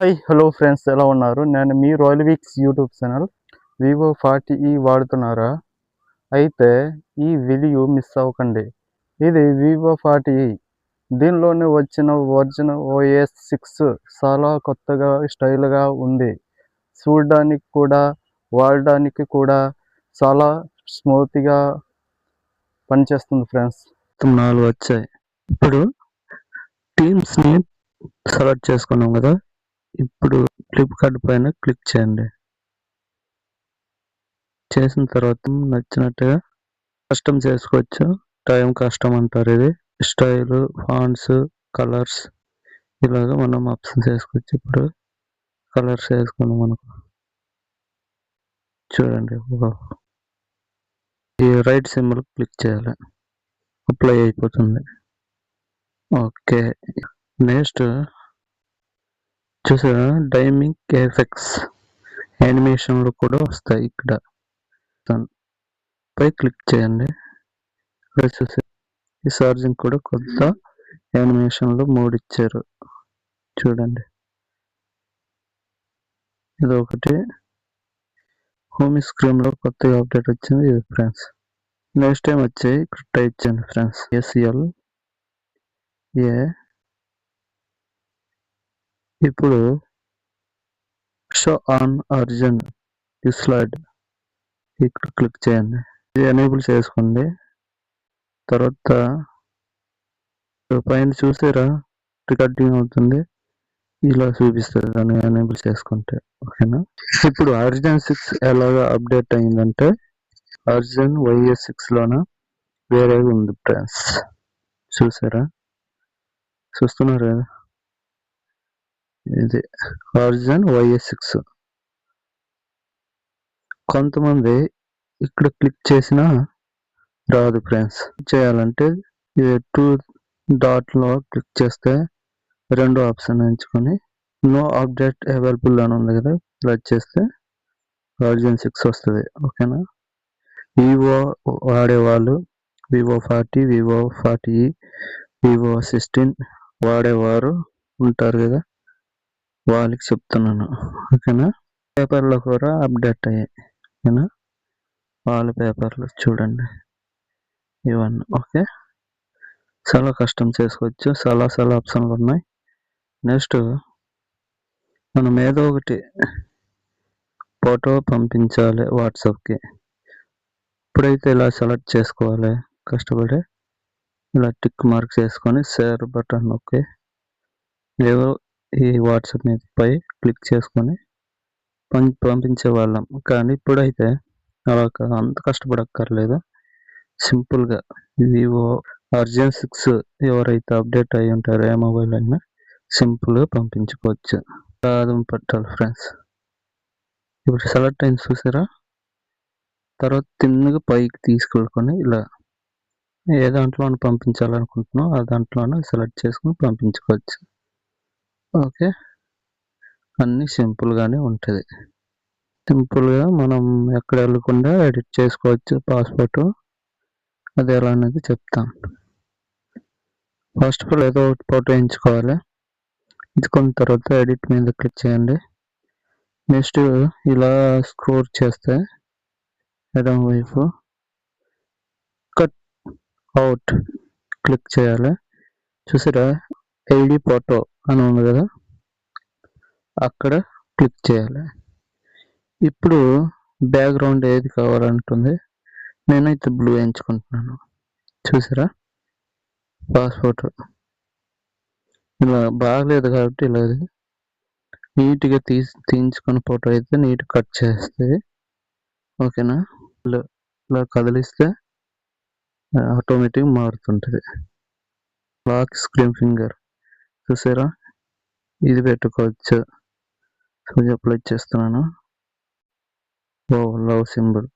Hi hello friends ఎలా ఉన్నారు? నేను మీ royal weeks YouTube channel Vivo forty e వాడుతున్నారా? అయితే ఈ వీడియో మిస్ అవ్వకండి. ఇది వివో ఫార్టీ e. దీనిలోనే వచ్చిన వర్జన్ ఓఎస్ సిక్స్ చాలా కొత్తగా స్టైల్గా ఉంది. చూడడానికి కూడా వాడడానికి కూడా చాలా స్మూత్గా పనిచేస్తుంది ఫ్రెండ్స్ నాలుగు వచ్చాయి. ఇప్పుడు టీమ్స్ని సెలెక్ట్ చేసుకున్నాం కదా. ఇప్పుడు ఫ్లిప్కార్ట్ పైన క్లిక్ చేయండి. చేసిన తర్వాత నచ్చినట్టుగా కస్టమ్ చేసుకోవచ్చు. టైం కష్టం అంటారు ఇది. స్టైల్ ఫాంట్స్ కలర్స్ ఇలాగ మనం ఆప్షన్ చేసుకోవచ్చు. ఇప్పుడు కలర్స్ వేసుకున్నాం మనకు చూడండి. ఈ రైట్ సింబల్ క్లిక్ చేయాలి. అప్లై అయిపోతుంది. ఓకే నెక్స్ట్ చూసారా? డైమింగ్ ఎఫెక్ట్స్ యానిమేషన్లు కూడా వస్తాయి ఇక్కడ. పై క్లిక్ చేయండి. ఇక్కడ చూసే ఈ ఛార్జింగ్ కూడా కొత్త యానిమేషన్లు మూడు ఇచ్చారు. చూడండి. ఇది ఒకటి హోమ్ స్క్రీన్లో కొత్తగా అప్డేట్ వచ్చింది. ఇది ఫ్రెండ్స్ నెక్స్ట్ టైం వచ్చి ఇక్కడ టైప్ చేయండి ఫ్రెండ్స్ ఎస్ఎల్ ఏ ఇప్పుడు షో ఆన్ అర్జన్ స్లైడ్. ఇక్కడ క్లిక్ చేయండి. ఇది ఎనేబుల్ చేసుకోండి. తర్వాత పైన చూసారా రికార్డింగ్ అవుతుంది. ఇలా చూపిస్తుంది దాన్ని ఎనేబుల్ చేసుకుంటే. ఓకేనా? ఇప్పుడు అర్జన్ సిక్స్ ఎలాగా అప్డేట్ అయిందంటే ఆర్జన్ వైఎస్ సిక్స్లోన వేరేగా ఉంది ఫ్రెండ్స్. చూసారా? చూస్తున్నారు? కదా ఇది ఆరిజిన్ వైఎస్ సిక్స్ కొంతమంది ఇక్కడ క్లిక్ చేసినా రాదు ఫ్రెండ్స్. చేయాలంటే ఇది టూ డాట్లో క్లిక్ చేస్తే రెండు ఆప్షన్ ఎంచుకొని నో అప్డేట్ అవైలబుల్ అని ఉంది కదా ఇలా చేస్తే వర్జన్ సిక్స్ వస్తుంది ఓకేనా? వివో వాడేవాళ్ళు Vivo forty Vivo forty Vivo sixteen వాడేవారు ఉంటారు కదా? వాళ్ళకి చెప్తున్నాను. ఓకేనా? పేపర్లో కూడా అప్డేట్ అయ్యాయి. ఓకేనా? వాళ్ళ పేపర్లు చూడండి. ఇవన్నీ. ఓకే? చాలా కష్టం చేసుకోవచ్చు. చాలా చాలా ఆప్షన్లు ఉన్నాయి. నెక్స్ట్ మనం ఏదో ఒకటి ఫోటో పంపించాలి వాట్సాప్కి. ఇప్పుడైతే ఇలా సెలెక్ట్ చేసుకోవాలి. కష్టపడి ఇలా టిక్ మార్క్ చేసుకొని షేర్ బటన్ ఓకే ఏవో ఈ వాట్సాప్ మీద పై క్లిక్ చేసుకొని పం పంపించే వాళ్ళం కానీ ఇప్పుడైతే అలా అంత కష్టపడక్కర్లేదు. సింపుల్గా వివో అర్జన్ సిక్స్ ఎవరైతే అప్డేట్ అయి ఉంటారో ఏ మొబైల్ అయినా సింపుల్గా పంపించుకోవచ్చు. సాధం పట్టాలి ఫ్రెండ్స్. ఇప్పుడు సెలెక్ట్ అయింది చూసారా? తర్వాత తిన్నగా పైకి తీసుకెళ్ళుకొని ఇలా ఏ దాంట్లో పంపించాలనుకుంటున్నావు ఆ దాంట్లోనే సెలెక్ట్ చేసుకొని పంపించుకోవచ్చు. ఓకే. అన్నీ సింపుల్గానే ఉంటుంది. సింపుల్గా మనం ఎక్కడ వెళ్ళకుండా ఎడిట్ చేసుకోవచ్చు పాస్పోర్ట్. అది ఎలా అనేది చెప్తాం ఫస్ట్ ఆఫ్ ఆల్ ఏదో ఒకటి ఫోటో ఎంచుకోవాలి. ఎంచుకున్న తర్వాత ఎడిట్ మీద క్లిక్ చేయండి. నెక్స్ట్ ఇలా స్క్రోల్ చేస్తే ఎడమ వైపు కట్ అవుట్ క్లిక్ చేయాలి. చూసారా? ID photo. అని ఉంది కదా? అక్కడ క్లిక్ చేయాలి. ఇప్పుడు బ్యాక్గ్రౌండ్ ఏది కావాలంటుంది? నేనైతే బ్లూ ఎంచుకుంటున్నాను చూసారా? పాస్పోర్ట్. ఇలా బాగలేదు కాబట్టి ఇలా నీట్గా తీసి తీయించుకున్న ఫోటో అయితే నీట్ కట్ చేస్తే ఓకేనా? ఇలా కదిలిస్తే ఆటోమేటిక్ మారుతుంటుంది. Lock screen finger. చూసారా? ఇది పెట్టుకోవచ్చు. సో అప్లై చేస్తున్నాను. ఓ లవ్ సింబల్.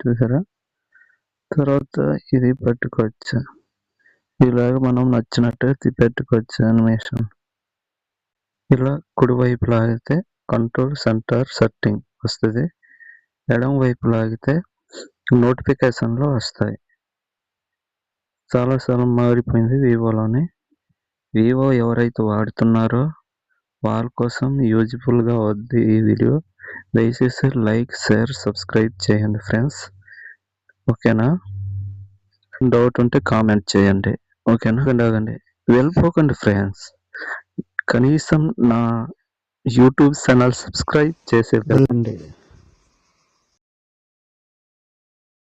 చూసారా? తర్వాత ఇది పెట్టుకోవచ్చు. ఇలాగ మనం నచ్చినట్టు పెట్టుకోవచ్చు అనిమేషన్ ఇలా కుడివైపు లాగితే కంట్రోల్ సెంటర్ సెట్టింగ్ వస్తుంది. ఎడం వైపు లాగితే నోటిఫికేషన్లు వస్తాయి. చాలా చాలా మారిపోయింది వివోలోని. వివో ఎవరైతే వాడుతున్నారో వాళ్ళ కోసం యూజ్ఫుల్గా వద్ది ఈ వీడియో దయచేసి లైక్ షేర్ సబ్స్క్రైబ్ చేయండి ఫ్రెండ్స్ ఓకేనా? డౌట్ ఉంటే కామెంట్ చేయండి. ఓకేనా? ఆగండి వెళ్ళిపోకండి ఫ్రెండ్స్ కనీసం నా యూట్యూబ్ ఛానల్ సబ్స్క్రైబ్ చేసే వెళ్ళండి.